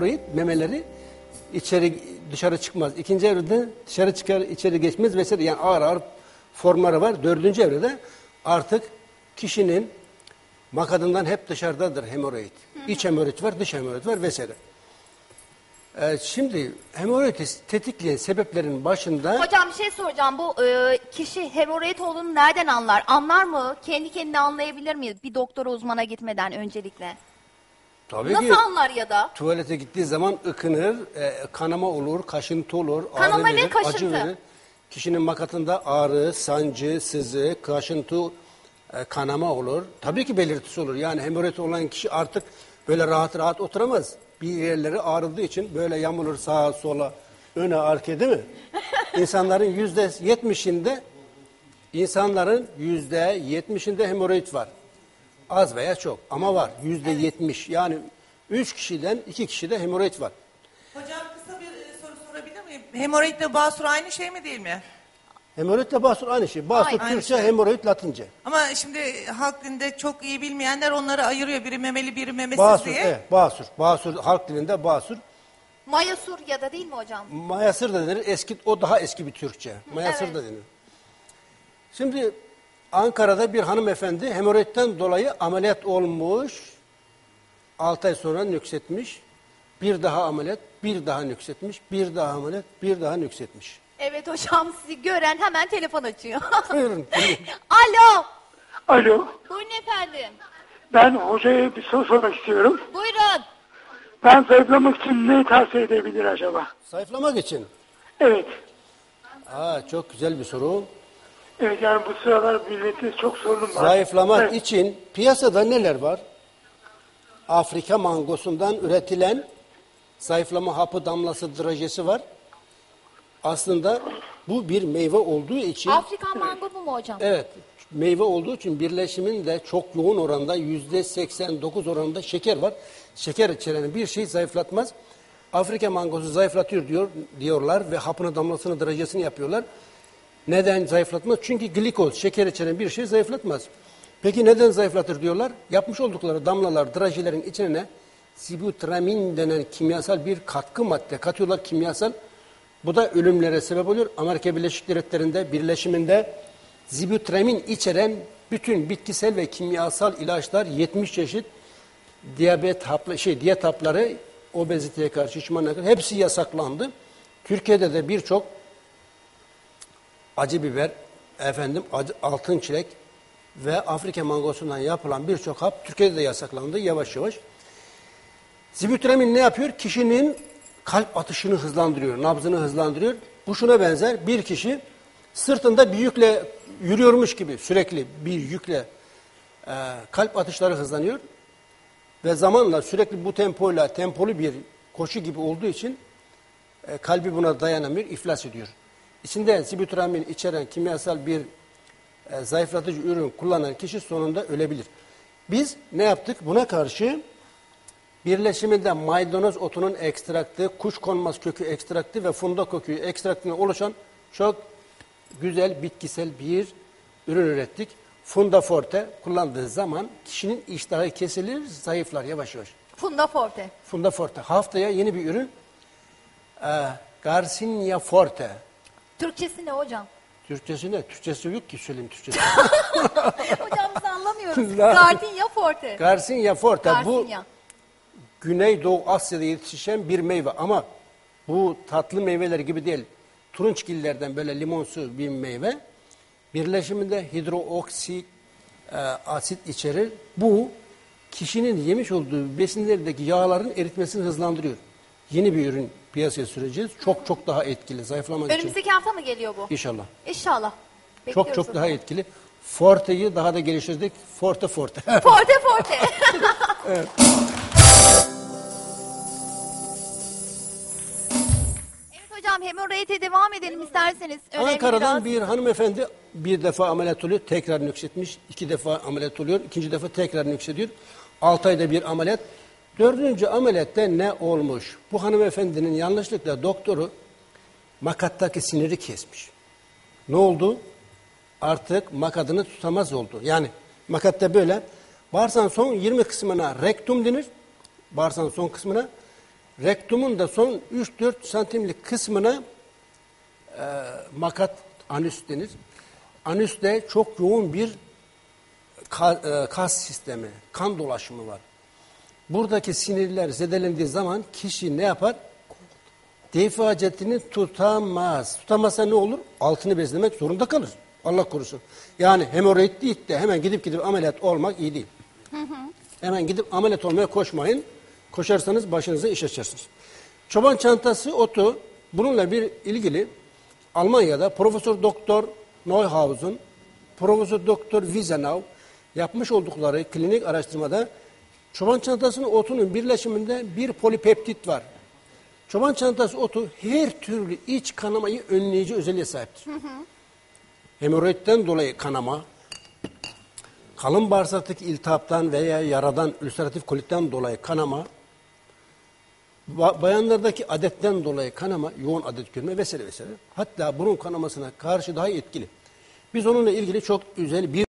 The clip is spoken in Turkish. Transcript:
hemoroid memeleri içeri dışarı çıkmaz. İkinci evrede dışarı çıkar, içeri geçmez vesaire. Yani ağır ağır formları var. Dördüncü evrede artık kişinin makadından hep dışarıdadır hemoroid. İç hemoroid var, dış hemoroid var vesaire. Ee, şimdi hemoroidi tetikleyen sebeplerin başında Hocam bir şey soracağım. Bu e, kişi hemoroid olduğunu nereden anlar? Anlar mı? Kendi kendine anlayabilir mi? Bir doktora uzmana gitmeden öncelikle. Tabii Nasıl ki anlar ya da? tuvalete gittiği zaman ıkınır, e, kanama olur, kaşıntı olur, Kanama ağrı ne, verir, kaşıntı? acı verir. Kişinin makatında ağrı, sancı, sızı, kaşıntı, e, kanama olur. Tabii ki belirtisi olur. Yani hemoroid olan kişi artık böyle rahat rahat oturamaz. Bir yerleri ağrıdığı için böyle yamulur sağa sola, öne arkaya değil mi? İnsanların yüzde yetmişinde insanların yüzde yetmişinde hemoroid var. Az veya çok ama var. Yüzde yetmiş. Yani üç kişiden iki kişide hemoroid var. Hocam kısa bir e, soru sorabilir miyim? Hemoroidle basur aynı şey mi değil mi? Hemoroidle basur aynı şey. Basur Aynı Türkçe, şey. hemoroid Latince. Ama şimdi halk dilinde çok iyi bilmeyenler onları ayırıyor. Biri memeli biri memesiz Basur, diye. evet, basur. Basur halk dilinde basur. Mayasur ya da değil mi hocam? Mayasır da denir. Eski, o daha eski bir Türkçe. Mayasır Evet. da denir. Şimdi Ankara'da bir hanımefendi hemoroidden dolayı ameliyat olmuş. 6 ay sonra nüksetmiş. Bir daha ameliyat, bir daha nüksetmiş, bir daha ameliyat, bir daha nüksetmiş. Evet hocam sizi gören hemen telefon açıyor. Buyurun. buyurun. Alo. Alo, Buyurun efendim. ben hocaya bir soru sormak istiyorum. Buyurun. Ben zayıflamak için ne tavsiye edebilir acaba? Zayıflamak için. Evet, Aa, çok güzel bir soru. Evet yani bu sıralar millette çok sorunum var. Zayıflamak Evet, için piyasada neler var? Afrika mangosundan üretilen zayıflama hapı damlası drajesi var. Aslında bu bir meyve olduğu için Afrikan mango mu hocam? evet meyve olduğu için birleşiminde çok yoğun oranda yüzde 89 oranında şeker var. Şeker içeren bir şey zayıflatmaz. Afrika mangosu zayıflatıyor diyor diyorlar ve hapını damlasını drajesini yapıyorlar. Neden zayıflatmaz? Çünkü glikoz, şeker içeren bir şey zayıflatmaz. Peki neden zayıflatır diyorlar? Yapmış oldukları damlalar, drajelerin içine sibutramin denen kimyasal bir katkı madde katıyorlar kimyasal. Bu da ölümlere sebep oluyor. Amerika Birleşik Devletleri'nde birleşiminde zibutramin içeren bütün bitkisel ve kimyasal ilaçlar 70 çeşit diyabet haplı şey diyet hapları obeziteye karşı şişmanlığa hepsi yasaklandı. Türkiye'de de birçok acı biber, efendim acı, altın çilek ve Afrika mangosundan yapılan birçok hap Türkiye'de de yasaklandı yavaş yavaş. Zibütramin ne yapıyor? Kişinin kalp atışını hızlandırıyor, nabzını hızlandırıyor. Bu şuna benzer. Bir kişi sırtında bir yükle yürüyormuş gibi sürekli bir yükle e, kalp atışları hızlanıyor. Ve zamanla sürekli bu tempoyla tempolu bir koşu gibi olduğu için e, kalbi buna dayanamıyor, iflas ediyor. İçinde zibütramin içeren kimyasal bir e, zayıflatıcı ürün kullanan kişi sonunda ölebilir. Biz ne yaptık? Buna karşı birleşiminde maydanoz otunun ekstraktı, kuşkonmaz kökü ekstraktı ve funda kökü ekstraktından oluşan çok güzel bitkisel bir ürün ürettik. Funda forte kullandığı zaman kişinin iştahı kesilir, zayıflar yavaş yavaş. Funda Forte. Funda forte. Haftaya yeni bir ürün. E, Garcinia forte. Türkçesi ne hocam? Türkçesi ne? Türkçesi yok ki söyleyeyim Türkçesi. hocam biz anlamıyoruz. La- Gardenia Forte. Garcinia forte bu Garcinia. Güneydoğu Asya'da yetişen bir meyve ama bu tatlı meyveler gibi değil. Turunçgillerden böyle limonsu bir meyve. Birleşiminde hidroksi e, asit içerir. Bu kişinin yemiş olduğu besinlerdeki yağların eritmesini hızlandırıyor. Yeni bir ürün piyasaya süreceğiz. Çok çok daha etkili zayıflamak için. Önümüzdeki hafta mı geliyor bu? İnşallah. İnşallah. Çok Bekliyoruz çok o daha zaman. etkili. Forte'yi daha da geliştirdik. Forte forte. Forte Forte. evet hocam hemoroide devam edelim isterseniz. Önemli Ankara'dan biraz. bir hanımefendi bir defa ameliyat oluyor, tekrar nüksetmiş. iki defa ameliyat oluyor, ikinci defa tekrar nüksediyor. Altı ayda bir ameliyat. Dördüncü ameliyatta ne olmuş? Bu hanımefendinin yanlışlıkla doktoru makattaki siniri kesmiş. Ne oldu? Artık makadını tutamaz oldu. Yani makatta böyle bağırsağın son 20 kısmına rektum denir. Bağırsağın son kısmına Rektumun da son 3-4 santimlik kısmına e, makat anüs denir. Anüste çok yoğun bir e, kas sistemi, kan dolaşımı var. Buradaki sinirler zedelendiği zaman kişi ne yapar? Hacetini tutamaz. Tutamazsa ne olur? Altını bezlemek zorunda kalır. Allah korusun. Yani hemoroid değil de hemen gidip gidip ameliyat olmak iyi değil. Hemen gidip ameliyat olmaya koşmayın. Koşarsanız başınıza iş açarsınız. Çoban çantası otu bununla bir ilgili Almanya'da Profesör Doktor Neuhausen, Profesör Doktor Wiesenau yapmış oldukları klinik araştırmada çoban çantasının otunun birleşiminde bir polipeptit var. Çoban çantası otu her türlü iç kanamayı önleyici özelliğe sahiptir. Hemoroidden dolayı kanama, kalın bağırsaktaki iltihaptan veya yaradan, ülseratif kolitten dolayı kanama, ba- bayanlardaki adetten dolayı kanama, yoğun adet görme vesaire vesaire. Hatta burun kanamasına karşı daha etkili. Biz onunla ilgili çok özel bir